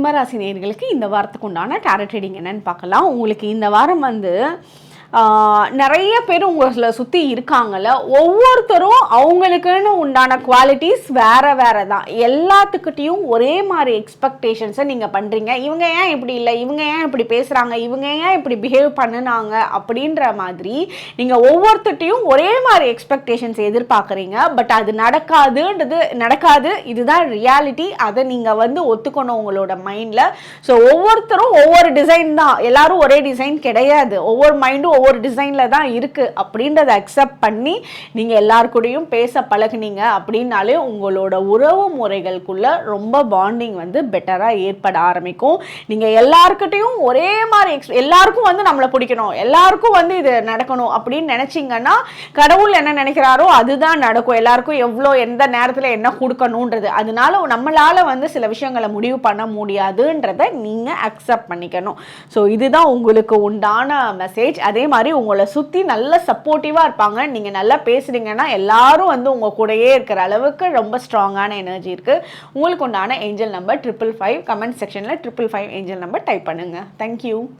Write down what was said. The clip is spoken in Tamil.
கும்பராசி நேர்களுக்கு இந்த வாரத்துக்கு உண்டான டேரட் ரீடிங் என்னன்னு பார்க்கலாம். உங்களுக்கு இந்த வாரம் வந்து நிறைய பேர் உங்களை சுற்றி இருக்காங்கல்ல ஒவ்வொருத்தரும் அவங்களுக்குன்னு உண்டான குவாலிட்டிஸ் வேறு வேறு தான் எல்லாத்துக்கிட்டேயும் ஒரே மாதிரி எக்ஸ்பெக்டேஷன்ஸை நீங்கள் பண்ணுறீங்க இவங்க ஏன் இப்படி இல்லை? இவங்க ஏன் இப்படி பேசுகிறாங்க இவங்க ஏன் இப்படி பிஹேவ் பண்ணினாங்க? அப்படின்ற மாதிரி நீங்கள் ஒவ்வொருத்தட்டையும் ஒரே மாதிரி எக்ஸ்பெக்டேஷன்ஸ் எதிர்பார்க்குறீங்க. பட் அது நடக்காதுன்றது நடக்காது. இதுதான் ரியாலிட்டி அதை நீங்கள் வந்து ஒத்துக்கணும் உங்களோட மைண்டில் ஸோ ஒவ்வொருத்தரும் ஒவ்வொரு டிசைன் தான். எல்லாரும் ஒரே டிசைன் கிடையாது. ஒவ்வொரு மைண்டும் ஒவ்வொரு டிசைனில் தான் இருக்குது அப்படின்றத அக்செப்ட் பண்ணி நீங்கள் எல்லாருக்கூடையும் பேச பழகுனீங்க அப்படின்னாலே உங்களோட உறவு முறைகளுக்குள்ள ரொம்ப பாண்டிங் வந்து பெட்டராக ஏற்பட ஆரம்பிக்கும். நீங்கள் எல்லாருக்கிட்டையும் ஒரே மாதிரி எக்ஸ் எல்லாருக்கும் வந்து நம்மளை பிடிக்கணும். எல்லாருக்கும் வந்து இது நடக்கணும் அப்படின்னு நினச்சிங்கன்னா கடவுள் என்ன நினைக்கிறாரோ அதுதான் நடக்கும். எல்லாருக்கும் எவ்வளோ எந்த நேரத்தில் என்ன கொடுக்கணுன்றது அதனால நம்மளால் வந்து சில விஷயங்களை முடிவு பண்ண முடியாதுன்றதை நீங்கள் அக்செப்ட் பண்ணிக்கணும். ஸோ இதுதான் உங்களுக்கு உண்டான மெசேஜ் அதே மாதிரி உங்களை சுற்றி நல்ல சப்போர்ட்டிவாக இருப்பாங்க. நீங்கள் நல்லா பேசுகிறீங்கன்னா எல்லாரும் வந்து உங்கள் கூடயே இருக்கிற அளவுக்கு ரொம்ப ஸ்ட்ராங்கான எனர்ஜி இருக்குது உங்களுக்கு உண்டான angel number triple five comment செக்ஷனில் triple five angel number type பண்ணுங்கள் தேங்க்யூ